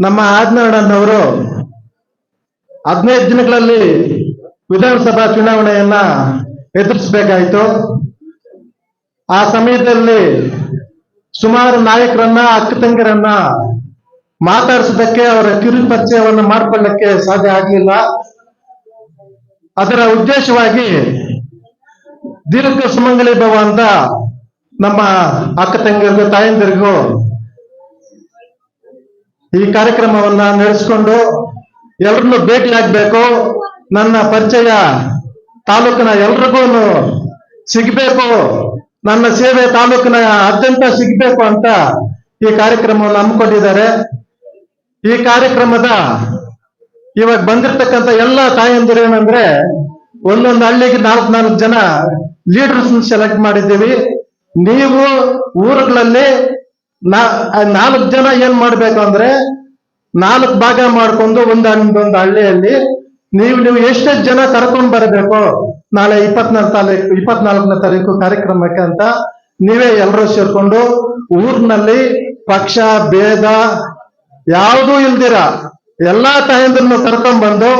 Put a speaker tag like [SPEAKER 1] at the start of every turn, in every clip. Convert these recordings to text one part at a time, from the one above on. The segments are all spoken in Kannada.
[SPEAKER 1] ನಮ್ಮ ಆಜ್ನಾಡನ್ನವರು ಹದಿನೈದು ದಿನಗಳಲ್ಲಿ ವಿಧಾನಸಭಾ ಚುನಾವಣೆಯನ್ನ ಎದುರಿಸಬೇಕಾಯಿತು. ಆ ಸಮಯದಲ್ಲಿ ಸುಮಾರು ನಾಯಕರನ್ನ ಅಕ್ಕ ತಂಗಿರನ್ನ ಮಾತಾಡಿಸೋದಕ್ಕೆ ಅವರ ಕಿರು ಪರಿಚಯವನ್ನು ಮಾಡಿಕೊಳ್ಳಕ್ಕೆ ಸಾಧ್ಯ ಆಗಲಿಲ್ಲ. ಅದರ ಉದ್ದೇಶವಾಗಿ ದೀರ್ಘ ಸುಮಂಗಲಿ ಭವ ಅಂತ ನಮ್ಮ ಅಕ್ಕ ತಂಗಿಯರಿಗೂ, ತಾಯಂದಿರಿಗೂ ಈ ಕಾರ್ಯಕ್ರಮವನ್ನ ನಡೆಸಿಕೊಂಡು ಎಲ್ಲರನ್ನು ಭೇಟಿ ಆಗ್ಬೇಕು. ನನ್ನ ಪರಿಚಯ ತಾಲೂಕಿನ ಎಲ್ರಿಗೂ ಸಿಗ್ಬೇಕು. ನನ್ನ ಸೇವೆ ತಾಲೂಕಿನ ಅತ್ಯಂತ ಸಿಗ್ಬೇಕು ಅಂತ ಈ ಕಾರ್ಯಕ್ರಮವನ್ನು ಹಮ್ಮಿಕೊಂಡಿದ್ದಾರೆ. ಈ ಕಾರ್ಯಕ್ರಮದ ಇವಾಗ ಬಂದಿರ್ತಕ್ಕಂಥ ಎಲ್ಲ ತಾಯಂದಿರು ಏನಂದ್ರೆ ಒಂದೊಂದು ಹಳ್ಳಿಗೆ ನಾಲ್ಕು ನಾಲ್ಕು ಜನ ಲೀಡರ್ಸ್ ಸೆಲೆಕ್ಟ್ ಮಾಡಿದ್ದೀವಿ. ನೀವು ಊರುಗಳಲ್ಲಿ ನಾ- ನಾಲ್ಕು ಜನ ಏನ್ ಮಾಡ್ಬೇಕು ಅಂದ್ರೆ ನಾಲ್ಕು ಭಾಗ ಮಾಡ್ಕೊಂಡು ಒಂದು ಒಂದು ಹಳ್ಳಿಯಲ್ಲಿ ನೀವು ನೀವು ಎಷ್ಟೆಷ್ಟು ಜನ ಕರ್ಕೊಂಡ್ ಬರಬೇಕು? ನಾಳೆ ಇಪ್ಪತ್ನಾಲ್ಕು ತಾರೀಕು, ಇಪ್ಪತ್ನಾಲ್ಕನೇ ತಾರೀಕು ಕಾರ್ಯಕ್ರಮಕ್ಕೆ ಅಂತ ನೀವೇ ಎಲ್ಲರೂ ಸೇರ್ಕೊಂಡು ಊರಿನಲ್ಲಿ ಪಕ್ಷ, ಭೇದ ಯಾವುದೂ ಇಲ್ದಿರ, ಎಲ್ಲಾ ತಾಯಂದ್ರನ್ನು ಕರ್ಕೊಂಡ್ ಬಂದು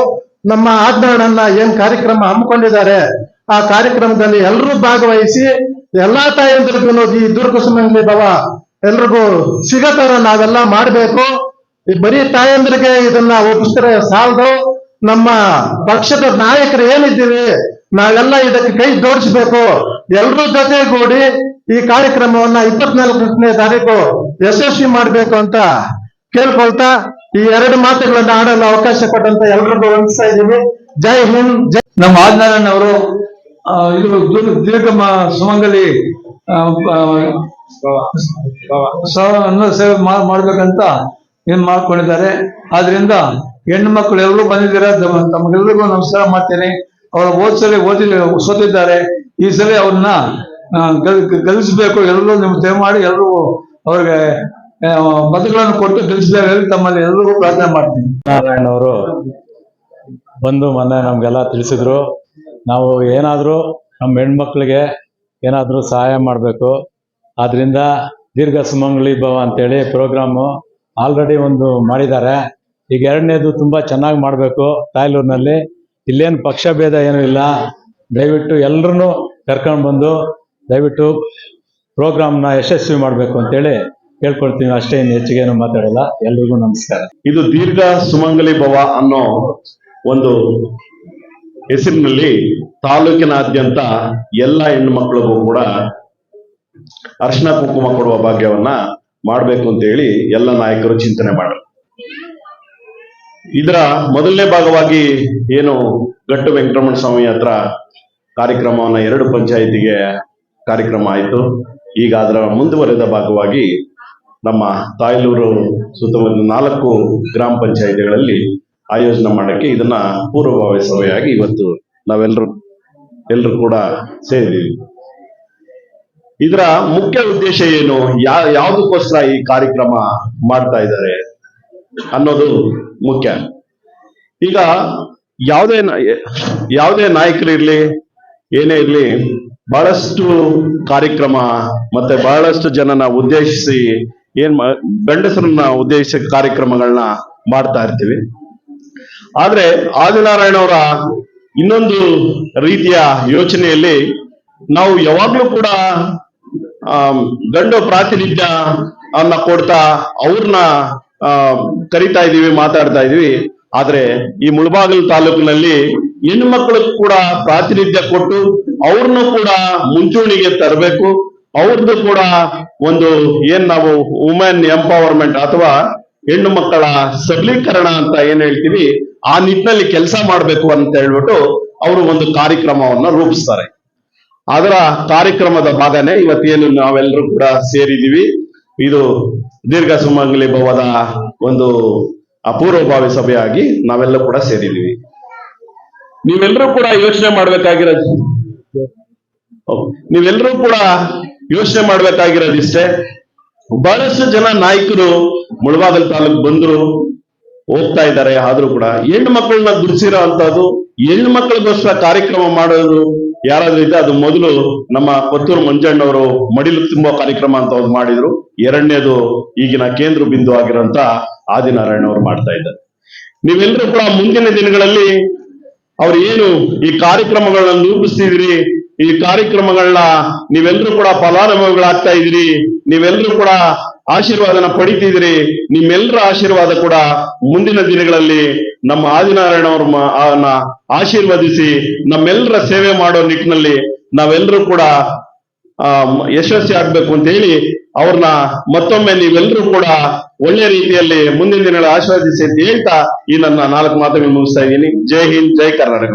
[SPEAKER 1] ನಮ್ಮ ಆಜ್ಞಾನನ್ನ ಏನ್ ಕಾರ್ಯಕ್ರಮ ಹಮ್ಮಿಕೊಂಡಿದ್ದಾರೆ, ಆ ಕಾರ್ಯಕ್ರಮದಲ್ಲಿ ಎಲ್ಲರೂ ಭಾಗವಹಿಸಿ ಎಲ್ಲಾ ತಾಯಂದ್ರಿಗೂ ಈ ದುರ್ಗ ಸುಮಂಗಲಿ ಭವ ಎಲ್ರಿಗೂ ಸಿಗತರ ನಾವೆಲ್ಲ ಮಾಡಬೇಕು. ಬರೀ ತಾಯಂದ್ರಿಗೆ ಇದನ್ನ ಒಪ್ಪಿಸಿದ್ರೆ ಸಾಲದು. ನಮ್ಮ ಪಕ್ಷದ ನಾಯಕರು ಏನಿದ್ದೀವಿ, ನಾವೆಲ್ಲ ಇದಕ್ಕೆ ಕೈ ಜೋಡಿಸ್ಬೇಕು. ಎಲ್ಲರೂ ಜೊತೆಗೂಡಿ ಈ ಕಾರ್ಯಕ್ರಮವನ್ನ ಇಪ್ಪತ್ನಾಲ್ಕನೇ ತಾರೀಕು ಯಶಸ್ವಿ ಮಾಡಬೇಕು ಅಂತ ಕೇಳ್ಕೊಳ್ತಾ ಈ ಎರಡು ಮಾತುಗಳನ್ನ ಆಡಲು ಅವಕಾಶ ಕೊಟ್ಟಂತ ಎಲ್ರಿಗೂ ವಂದಿಸ್ತಾ ಇದ್ದೀವಿ. ಜೈ ಹಿಂದ್, ಜೈ
[SPEAKER 2] ನಮ್ಮ ಆಜ್ಞಾನನ್ ಅವರು ಇದು ದೀರ್ಘ ಸುಮಂಗಲಿ ಆ, ಆ, ಸ- ಅನ್ನ ಸೇವೆ ಮಾಡ್ಬೇಕಂತ ಏನ್ ಮಾಡ್ಕೊಂಡಿದ್ದಾರೆ. ಆದ್ರಿಂದ ಹೆಣ್ಣು ಮಕ್ಕಳು ಎಲ್ಲರೂ ಬಂದಿದ್ದೀರಾ? ತಮಗೆಲ್ಲರಿಗೂ ನಮಸ್ಕಾರ ಮಾಡ್ತೇನೆ. ಅವರ ಓದ್ಸಲಿ ಸಲ ಓದಿ ಸೋತಿದ್ದಾರೆ ಈ ಸಲ ಅವ್ರನ್ನ ಕಲಿಸ್ಬೇಕು. ಎಲ್ಲರೂ ನಿಮ್ ದಯಮಾಡಿ ಎಲ್ಲರೂ ಅವ್ರಿಗೆ ಮತಗಳನ್ನು ಕೊಟ್ಟು ಗೆಲ್ಲಿಸ್ಬೇಕು ತಮ್ಮಲ್ಲಿ ಎಲ್ಲರಿಗೂ ಪ್ರಾರ್ಥನೆ ಮಾಡ್ತೀನಿ.
[SPEAKER 3] ನಾರಾಯಣ ಅವರು ಬಂದು ಮೊನ್ನೆ ನಮಗೆಲ್ಲ ತಿಳಿಸಿದ್ರು. ನಾವು ಏನಾದರೂ ನಮ್ಮ ಹೆಣ್ಮಕ್ಳಿಗೆ ಏನಾದರೂ ಸಹಾಯ ಮಾಡಬೇಕು. ಆದ್ರಿಂದ ದೀರ್ಘ ಸುಮಂಗಲಿ ಭವ ಅಂತೇಳಿ ಪ್ರೋಗ್ರಾಮು ಆಲ್ರೆಡಿ ಒಂದು ಮಾಡಿದ್ದಾರೆ. ಈಗ ಎರಡನೇದು ತುಂಬ ಚೆನ್ನಾಗಿ ಮಾಡಬೇಕು ತಾಯ್ಲೂರಿನಲ್ಲಿ. ಇಲ್ಲೇನು ಪಕ್ಷ ಭೇದ ಏನೂ ಇಲ್ಲ. ದಯವಿಟ್ಟು ಎಲ್ಲರೂ ಕರ್ಕೊಂಡು ಬಂದು ದಯವಿಟ್ಟು ಪ್ರೋಗ್ರಾಮ್ನ ಯಶಸ್ವಿ ಮಾಡಬೇಕು ಅಂತೇಳಿ ಕೇಳ್ಕೊಳ್ತೀವಿ. ಅಷ್ಟೇ ಇನ್ನು ಹೆಚ್ಚಿಗೆ ಏನು ಮಾತಾಡಲ್ಲ. ಎಲ್ರಿಗೂ ನಮಸ್ಕಾರ.
[SPEAKER 4] ಇದು ದೀರ್ಘ ಸುಮಂಗಲಿ ಭವ ಅನ್ನೋ ಒಂದು ಹೆಸರಿನಲ್ಲಿ ತಾಲೂಕಿನಾದ್ಯಂತ ಎಲ್ಲ ಹೆಣ್ಣು ಮಕ್ಕಳಿಗೂ ಕೂಡ ಅರ್ಶನ ಕುಂಕುಮ ಕೊಡುವ ಭಾಗ್ಯವನ್ನ ಮಾಡಬೇಕು ಅಂತ ಹೇಳಿ ಎಲ್ಲ ನಾಯಕರು ಚಿಂತನೆ ಮಾಡರು ಇದರ ಮೊದಲನೇ ಭಾಗವಾಗಿ ಏನು ಗಟ್ಟು ವೆಂಕಟರಮಣ ಸ್ವಾಮಿ ಹತ್ರ ಕಾರ್ಯಕ್ರಮವನ್ನ ಎರಡು ಪಂಚಾಯಿತಿಗೆ ಕಾರ್ಯಕ್ರಮ ಆಯಿತು. ಈಗ ಅದರ ಮುಂದುವರೆದ ಭಾಗವಾಗಿ ನಮ್ಮ ತಾಯ್ಲೂರು ಸುತ್ತಮುತ್ತ ನಾಲ್ಕು ಗ್ರಾಮ ಪಂಚಾಯಿತಿಗಳಲ್ಲಿ ಆಯೋಜನೆ ಮಾಡಕ್ಕೆ ಇದನ್ನ ಪೂರ್ವಭಾವಿ ಸಭೆಯಾಗಿ ಇವತ್ತು ನಾವೆಲ್ಲರೂ ಎಲ್ಲರೂ ಕೂಡ ಸೇರಿದ್ದೀವಿ. ಇದರ ಮುಖ್ಯ ಉದ್ದೇಶ ಏನು? ಯಾ, ಯಾವುದಕ್ಕೋಸ್ಕರ ಈ ಕಾರ್ಯಕ್ರಮ ಮಾಡ್ತಾ ಇದ್ದಾರೆ ಅನ್ನೋದು ಮುಖ್ಯ. ಈಗ ಯಾವುದೇ ಯಾವುದೇ ನಾಯಕರಿರ್ಲಿ ಏನೇ ಇರಲಿ, ಬಹಳಷ್ಟು ಕಾರ್ಯಕ್ರಮ ಮತ್ತೆ ಬಹಳಷ್ಟು ಜನನ ಉದ್ದೇಶಿಸಿ ಏನ್ ಗಂಡಸರನ್ನ ಉದ್ದೇಶಿಸಿ ಕಾರ್ಯಕ್ರಮಗಳನ್ನ ಮಾಡ್ತಾ ಇರ್ತೀವಿ. ಆದ್ರೆ ಆದಿನಾರಾಯಣ ಅವರ ಇನ್ನೊಂದು ರೀತಿಯ ಯೋಚನೆಯಲ್ಲಿ ನಾವು ಯಾವಾಗ್ಲೂ ಕೂಡ ಗಂಡು ಪ್ರಾತಿನಿಧ್ಯ ಅನ್ನ ಕೊಡ್ತಾ ಅವ್ರನ್ನ ಕರಿತಾ ಇದೀವಿ, ಮಾತಾಡ್ತಾ ಇದೀವಿ. ಆದ್ರೆ ಈ ಮುಳಬಾಗಿಲು ತಾಲೂಕಿನಲ್ಲಿ ಹೆಣ್ಣು ಮಕ್ಕಳಿಗೆ ಕೂಡ ಪ್ರಾತಿನಿಧ್ಯ ಕೊಟ್ಟು ಅವ್ರನ್ನು ಕೂಡ ಮುಂಚೂಣಿಗೆ ತರಬೇಕು. ಅವ್ರದ್ದು ಕೂಡ ಒಂದು ಏನ್ ನಾವು ವುಮೆನ್ ಎಂಪವರ್ಮೆಂಟ್ ಅಥವಾ ಹೆಣ್ಣು ಮಕ್ಕಳ ಸಬಲೀಕರಣ ಅಂತ ಏನ್ ಹೇಳ್ತೀವಿ, ಆ ನಿಟ್ಟಿನಲ್ಲಿ ಕೆಲಸ ಮಾಡಬೇಕು ಅಂತ ಹೇಳ್ಬಿಟ್ಟು ಅವರು ಒಂದು ಕಾರ್ಯಕ್ರಮವನ್ನ ರೂಪಿಸ್ತಾರೆ. ಅದರ ಕಾರ್ಯಕ್ರಮದ ಭಾಗನೇ ಇವತ್ತೇನು ನಾವೆಲ್ಲರೂ ಕೂಡ ಸೇರಿದೀವಿ ಇದು ದೀರ್ಘ ಸುಮಂಗಲಿ ಭವದ ಒಂದು ಅಪೂರ್ವಭಾವಿ ಸಭೆಯಾಗಿ ನಾವೆಲ್ಲ ಕೂಡ ಸೇರಿದೀವಿ ನೀವೆಲ್ಲರೂ ಕೂಡ ಯೋಚನೆ ಮಾಡ್ಬೇಕಾಗಿರೋದು ಹೌದು. ನೀವೆಲ್ಲರೂ ಕೂಡ ಯೋಚನೆ ಮಾಡ್ಬೇಕಾಗಿರೋದಿಷ್ಟೇ. ಬಹಳಷ್ಟು ಜನ ನಾಯಕರು ಮುಳಬಾಗಲ್ ತಾಲೂಕ್ ಬಂದ್ರು, ಹೋಗ್ತಾ ಇದ್ದಾರೆ, ಆದ್ರೂ ಕೂಡ ಹೆಣ್ಣು ಮಕ್ಕಳನ್ನ ಗುರುಸಿರೋ ಅಂತದ್ದು ಹೆಣ್ಣು ಮಕ್ಕಳಿಗೋಸ್ಕರ ಕಾರ್ಯಕ್ರಮ ಮಾಡೋದು ಯಾರಾದ್ರೂ ಇದ್ರೆ ಅದು ಮೊದಲು ನಮ್ಮ ಕೊತ್ತೂರು ಮಂಜಣ್ಣವರು ಮಡಿಲು ತುಂಬೋ ಕಾರ್ಯಕ್ರಮ ಅಂತ ಒಂದು ಮಾಡಿದ್ರು. ಎರಡನೇದು ಈಗಿನ ಕೇಂದ್ರ ಬಿಂದು ಆಗಿರೋಂತ ಆದಿನಾರಾಯಣ ಅವರು ಮಾಡ್ತಾ ಇದ್ದಾರೆ. ನೀವೆಲ್ಲರೂ ಕೂಡ ಮುಂದಿನ ದಿನಗಳಲ್ಲಿ ಅವ್ರು ಏನು ಈ ಕಾರ್ಯಕ್ರಮಗಳನ್ನ ರೂಪಿಸ್ತಿದ್ರಿ ಈ ಕಾರ್ಯಕ್ರಮಗಳನ್ನ ನೀವೆಲ್ಲರೂ ಕೂಡ ಫಲಾನುಭವಿಗಳಾಗ್ತಾ ಇದ್ರಿ ನೀವೆಲ್ಲರೂ ಕೂಡ ಆಶೀರ್ವಾದನ ಪಡಿತಿದ್ರಿ ನಿಮ್ಮೆಲ್ಲರ ಆಶೀರ್ವಾದ ಕೂಡ ಮುಂದಿನ ದಿನಗಳಲ್ಲಿ ನಮ್ಮ ಆದಿನಾರಾಯಣ ಅವ್ರ ಆಶೀರ್ವದಿಸಿ ನಮ್ಮೆಲ್ಲರ ಸೇವೆ ಮಾಡೋ ನಿಟ್ಟಿನಲ್ಲಿ ನಾವೆಲ್ಲರೂ ಕೂಡ ಯಶಸ್ವಿ ಆಗ್ಬೇಕು ಅಂತ ಹೇಳಿ ಅವ್ರನ್ನ ಮತ್ತೊಮ್ಮೆ ನೀವೆಲ್ಲರೂ ಕೂಡ ಒಳ್ಳೆ ರೀತಿಯಲ್ಲಿ ಮುಂದಿನ ದಿನಗಳ ಆಶೀರ್ವದಿಸಿ ಅಂತ ಹೇಳ್ತಾ ಈ ನನ್ನ ನಾಲ್ಕು ಮಾತುಗಳನ್ನು ಮುಗಿಸ್ತಾ ಇದ್ದೀನಿ. ಜೈ ಹಿಂದ್, ಜೈ ಕರ್ನಾಟಕ.